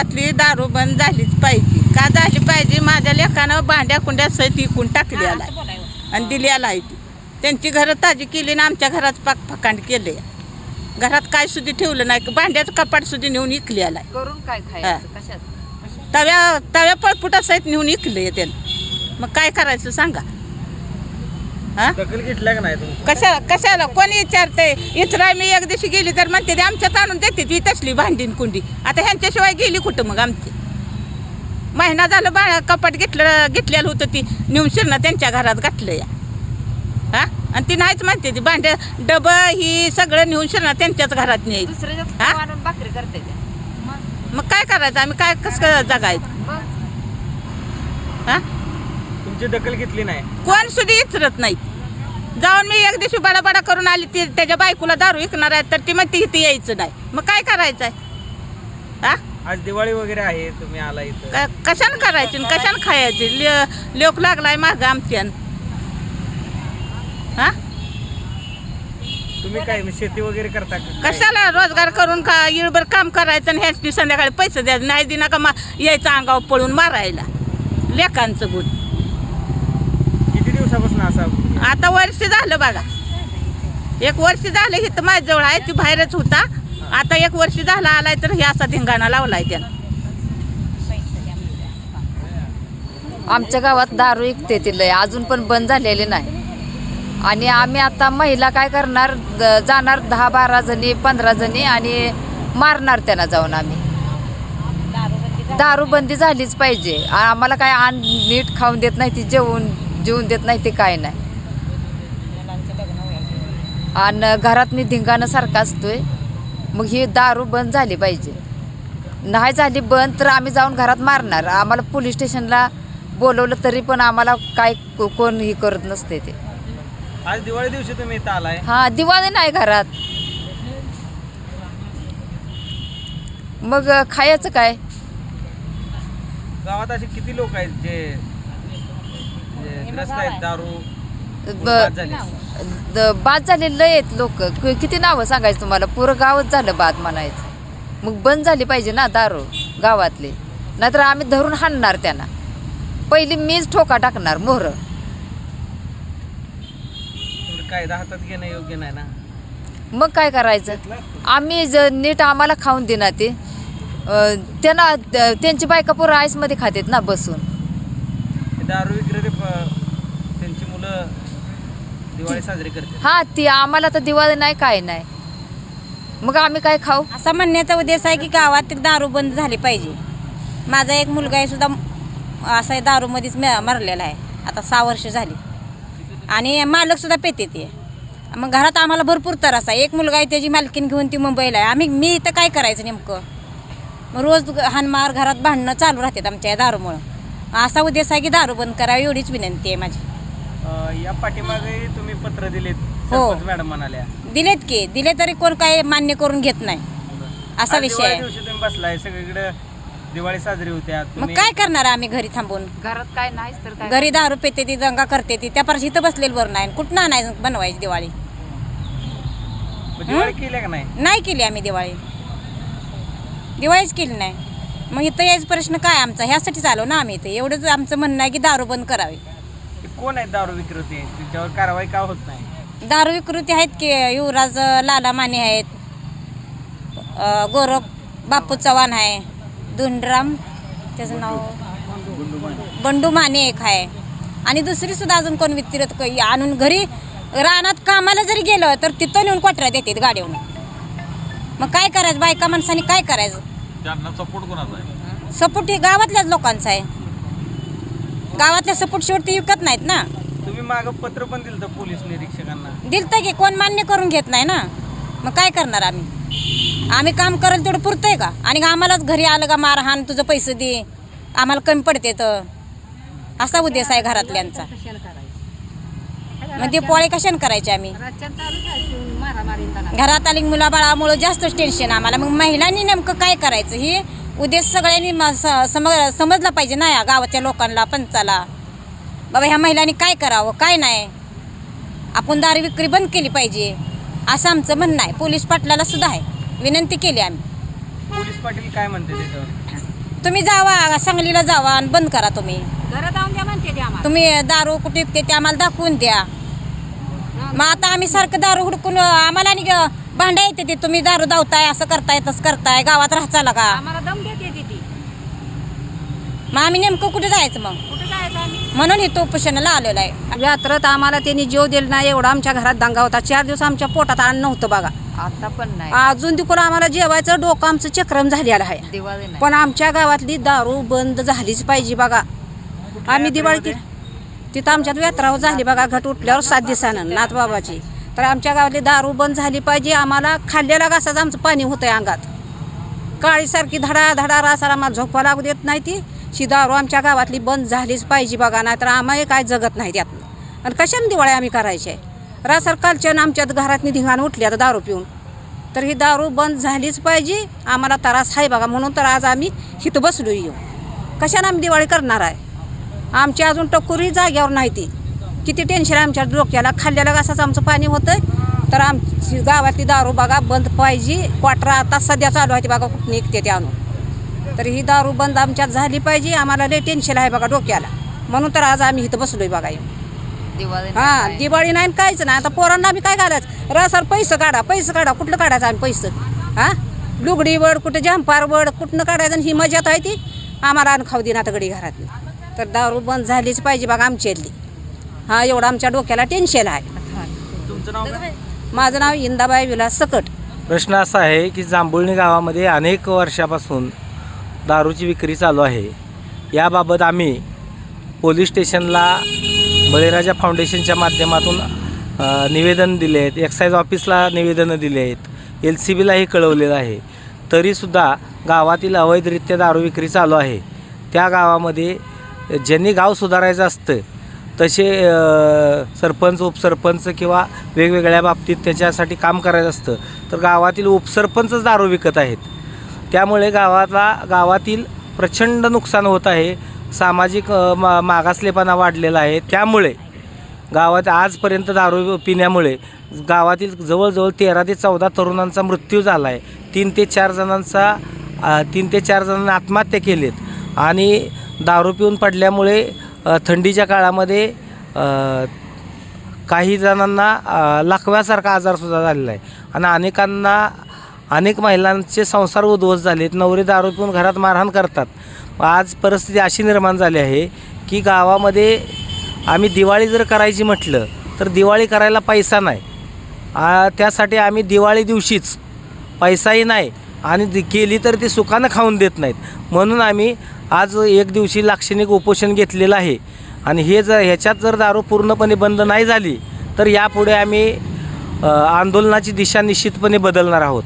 गावातली दारू बंद झालीच पाहिजे. का झाली पाहिजे? माझ्या लेखानं भांड्या कुंड्या सहित इकून टाकलेला आहे आणि दिलेला आहे ती. त्यांची घरं ताजी केली ना आमच्या घरात पाक फकांड केले घरात काय सुद्धा ठेवलं नाही. भांड्याचं कपाट सुद्धा नेऊन इकलेला आहे करून काय खायचं? कशात तव्या तव्या पळपुटा सहित नेऊन इकले त्यानं. मग काय करायचं सांगा. हा? दखल घेतल्या का नाही तुम्ही कशा कशाला? कोणी विचारते इचरा मी एक दिवशी गेली तर म्हणते ते आमच्यात आणून देते ती तसली भांडीन कुंडी. आता ह्यांच्याशिवाय गेली कुठं मग आमची? महिना झालं बा कपाट घेतलं घेतलेलं होतं ती. नेऊन शिरणं त्यांच्या घरात घातलं या. हा? आणि ती नाहीच म्हणते ती भांड्या डबं ही सगळं नेऊन शिरणं त्यांच्याच घरात न्यायचं. दुसऱ्याच्या हा? खाऊ आणून भाकरी करते ते. मग मग काय करायचं? आम्ही काय कसं जगायचं? हा? तुमची दखल घेतली नाही. कोण सुद्धा इचरत नाही. जाऊन मी एक दिवशी बडा बडा करून आली ती त्याच्या बायकोला दारू विकणार आहे तर ती म्हणते इथे यायचं नाही. मग काय करायचं आहे हा आज दिवाळी वगैरे आहे तुम्ही आला इथं. क- कशानं करायची आणि कशानं खायची? ले- लोक लागलाय माग आमच्यान. हा तुम्ही काय शेती वगैरे करता का? कशाला रोजगार करून का इळभर काम करायचं आणि ह्याच संध्याकाळी पैसे द्यायचे नाही दिना का मा यायचं अंगावर पळून मारायला? लेकांचं गुण. दिवसापासून असा आता वर्ष झालं बघा. एक वर्ष झालं इथं माझ्याजवळ आहे ती बाहेरच होता. आता एक वर्ष झालं आलाय तर हे असा धिंगाणा लावलाय त्यानं. आमच्या गावात दारू विकते ती लय अजून पण बंद झालेली नाही. आणि आम्ही आता महिला काय करणार द- जाणार दहा बारा जणी पंधरा जणी आणि मारणार त्यांना जाऊन आम्ही. दारूबंदी झालीच पाहिजे. आ- आम्हाला काय आण नीट खाऊन देत नाही ती जेवून. जेवून देत नाही ते काय नाही. आणि घरात मी धिंगाणं सारखा असतोय. मग ही दारू बंद झाली पाहिजे. नाही झाली बंद तर आम्ही जाऊन घरात मारणार. आम्हाला पोलीस स्टेशनला बोलवलं तरी पण आम्हाला काय कोण ही करत नसते ते. आज दिवाळी दिवशी तुम्ही इथं आलाय? हा दिवाळी नाही घरात. मग खायचं काय? गावात असे किती लोक आहेत जे ग्रस्त आहेत दारू ब- बाद झाले. द- बाद झालेलं आहेत लोक. किती नावं सांगायचं तुम्हाला? पुरं गावच झालं बाद म्हणायचं. मग बंद झाली पाहिजे ना दारू गावातले. नाहीतर आम्ही धरून हाणणार त्यांना. पहिली मीच ठोका टाकणार मोहर. कायदा हातात घेणं योग्य नाही ना? मग काय करायचं? आम्ही ज नीट आम्हाला खाऊन देणार ते अं, त्यांना त्यांची बायका पुरं आईसमध्ये खातेत ना बसून. हे दारू विक्रेते प- त्यांची मुलं दिवाळी साजरी करते. हा ती आम्हाला तर दिवाळी नाही काय नाही. मग आम्ही काय खाऊ? असा म्हणण्याचा उद्देश आहे की गावात दारू बंद झाली पाहिजे. माझा एक मुलगा आहे सुद्धा असा आहे दारूमध्येच मे- मरलेला आहे. आता सहा वर्ष झाली. आणि मालक सुद्धा पेते ते मग घरात आम्हाला भरपूर त्रास आहे. एक मुलगा आहे त्याची मालकीन घेऊन ती मुंबईला आहे. आम्ही मी इथं काय करायचं नेमकं? मग रोज हानमार घरात भांडणं चालू राहतात आमच्या या दारूमुळं. असा उद्देश आहे की दारू बंद करावी एवढीच विनंती आहे माझी. अं, या पाठीमागे तुम्ही पत्र दिलेत हो. सरपंच मॅडम म्हणाल्या. दिलेत की दिले तरी कोण काय मान्य करून घेत नाही. असा आज विषय दिवाळी आहे दिवशी तुम्ही बसलाय सगळीकडे दिवाळी साजरी होत्या मग तुम्ही काय करणार आम्ही घरी थांबून? घरात काय नाहीच तर घरी दारू पेते ती दंगा करते ती त्या परत इथं बसलेलं बरं नाही. कुठं नाही बनवायची दिवाळी? दिवाळी केल्या का नाही? नाही केली आम्ही दिवाळी. दिवाळीच केली नाही. मग इथं यायचा प्रश्न काय आमचा? ह्यासाठी आलो ना आम्ही इथं. एवढंच आमचं म्हणणं आहे की दारू बंद करावी. ते कोण आहेत दारू विक्रेते? त्यांच्यावर कारवाई का होत नाही? दारू विकृती आहेत की युवराज लाला माने आहेत. अं, गौरव बापू चव्हाण आहे. धुंडराम त्याचं नाव बंडू माने एक आहे. आणि दुसरी सुद्धा अजून कोण विचारत क- आणून घरी रानात कामाला जरी गेलं तर तिथं नेऊन कोटऱ्यात येतात गाडीवरून. मग काय करायचं? बायका माणसाने काय करायचं? त्यांना सपोर्ट कोणाचा आहे? सपोर्ट हे गावातल्याच लोकांचा आहे. गावातल्या सपोर्ट शेवटी विकत नाहीत ना? तुम्ही मागं पत्र पण दिलं होतं पोलीस निरीक्षकांना. दिलतं की कोण मान्य करून घेत नाही ना? मग काय करणार आम्ही? आम्ही काम करायला तेवढं पुरतंय का? आणि आम्हालाच घरी आलं का मारहाण तुझं पैसे दे. आम्हाला कमी पडते तर. असा उद्देश आहे घरातल्यांचा. मग ते पोळे कशाने करायचे आम्ही? घरात आली मुलाबाळामुळं जास्तच टेन्शन आम्हाला. मग महिलांनी नेमकं काय करायचं? हे उद्देश सगळ्यांनी म- स- सम समजला पाहिजे ना या गावाच्या लोकांना पंचाला बाबा ह्या महिलांनी काय करावं काय नाही? आपण दारू विक्री बंद केली पाहिजे असं आमचं म्हणणं आहे. पोलीस पाटलाला सुद्धा आहे. विनंती केली आम्ही. पोलीस पाटील काय म्हणते त्याच्यावर तुम्ही जावा सांगलीला जावा आणि बंद करा तुम्ही. घरात जाऊन द्या म्हणते ते आम्हाला. तुम्ही दारू कुठे विकते ते आम्हाला दाखवून द्या. मग आता आम्ही सारखं दारू हुडकून आम्हाला आणि भांड्या येते ते. तुम्ही दारू दावताय असं करताय तसं करताय. गावात राहचाला का आम्हाला दम देते ती ती मग आम्ही नेमकं कुठे जायचं मग? कुठं जायचं आम्ही? म्हणून इथं उपोषणाला आलेलो आहे. यात्रेत आम्हाला त्यांनी जीव दिला नाही एवढा आमच्या घरात दंगा होता. चार दिवस आमच्या पोटात अन्न नव्हतं बघा. आता पण नाही. अजून तिकडून आम्हाला जेवायचं डोकं आमचं चक्रम झालेलं आहे. पण आमच्या गावातली दारू बंद झालीच पाहिजे बघा. आम्ही दिवाळी की तिथं आमच्यात यात्रा झाली बघा घट उठल्यावर सात दिवसानं नाथबाबाची तर आमच्या गावातली दारू बंद झाली पाहिजे आम्हाला खाल्लेला घासाचं आमचं पाणी होतंय अंगात. काळीसारखी धडा धडा रासाला आम्हाला झोपा लागू देत नाही ती. शी दारू आमच्या गावातली बंद झालीच पाहिजे बघा नाही तर आम्हाला काय जगत नाही त्यातनं आणि कशाने दिवाळी आम्ही करायचे रासर कालच्या आमच्या घरातनी धिंगाण उठली आता दारू पिऊन. तर ही दारू बंद झालीच पाहिजे आम्हाला त्रास आहे बघा म्हणून तर आज आम्ही इथं बसलो येऊ कशाने आम्ही दिवाळी करणार आहे? आमची अजून टक्कुरी जाग्यावर नाही ती. किती टेन्शन आहे आमच्या डोक्याला? खाल्ल्याला घासाचं आमचं पाणी होतं तर आमची गावातली दारू बघा बंद पाहिजे. क्वाटरा आता सध्या चालू आहे ती बघा कुठं निघते ते आणून. तर ही दारू बंद आमच्यात झाली पाहिजे. आम्हाला लय टेन्शन आहे बघा डोक्याला. म्हणून तर आज आम्ही इथं बसलोय बघा येऊन. दिवाळी हा नाही. दिवाळी नाही काहीच नाही. आता पोरांना आम्ही काय घालायचं? रसर पैसे काढा पैसे काढा. कुठलं काढायचं आम्ही पैसे? हा? लुगडी वड कुठं जंपार वड कुठनं काढायचं आणि ही मजात आहे ती? आम्हाला आणि खाऊ देणार गडी घरातली. तर दारू बंद झालीच पाहिजे बघा आमच्यातली. हा एवढं आमच्या डोक्याला टेन्शन आहे. तुमचं नाव काय? माझं नाव इंदाबाई विलास सकट. प्रश्न असा आहे की जांभुळणी गावामध्ये अनेक वर्षापासून दारूची विक्री चालू आहे. याबाबत आम्ही पोलीस स्टेशनला बळीराजा फाउंडेशनच्या माध्यमातून निवेदन दिले आहेत. एक्साईज ऑफिसला निवेदनं दिले आहेत. एल सी बीलाही कळवलेलं आहे. तरीसुद्धा गावातील अवैधरित्या दारू विक्री चालू आहे. त्या गावामध्ये ज्यांनी गाव सुधारायचं असतं तसे सरपंच उपसरपंच किंवा वेगवेगळ्या बाबतीत त्याच्यासाठी काम करायचं असतं तर गावातील उपसरपंचच दारू विकत आहेत. त्यामुळे गावाला गावातील प्रचंड नुकसान होत आहे. सामाजिक मा मागासलेपणा वाढलेला आहे. त्यामुळे गावात आजपर्यंत दारू पिण्यामुळे गावातील जवळजवळ तेरा ते चौदा तरुणांचा मृत्यू झाला आहे तीन ते चार जणांचा तीन ते चार जणांना आत्महत्या केलीत. आणि दारू पिऊन पडल्यामुळे थंडीच्या काळामध्ये काही जणांना लखव्यासारखा आजारसुद्धा झालेला आहे. आणि अनेकांना अनेक महिलांचे संसार उद्ध्वस्त झालेत नवरे दारू पिऊन घरात मारहाण करतात. आज परिस्थिती अशी निर्माण झाली आहे की गावामध्ये आम्ही दिवाळी जर करायची म्हटलं तर दिवाळी करायला पैसा नाही. त्यासाठी आम्ही दिवाळी दिवशीच पैसाही नाही आणि दि- केली तर ती सुखानं खाऊन देत नाहीत. म्हणून आम्ही आज एक दिवशी लाक्षणिक उपोषण घेतलेलं आहे. आणि हे जर ह्याच्यात जर दारू पूर्णपणे बंद नाही झाली तर यापुढे आम्ही आंदोलनाची दिशा निश्चितपणे बदलणार आहोत.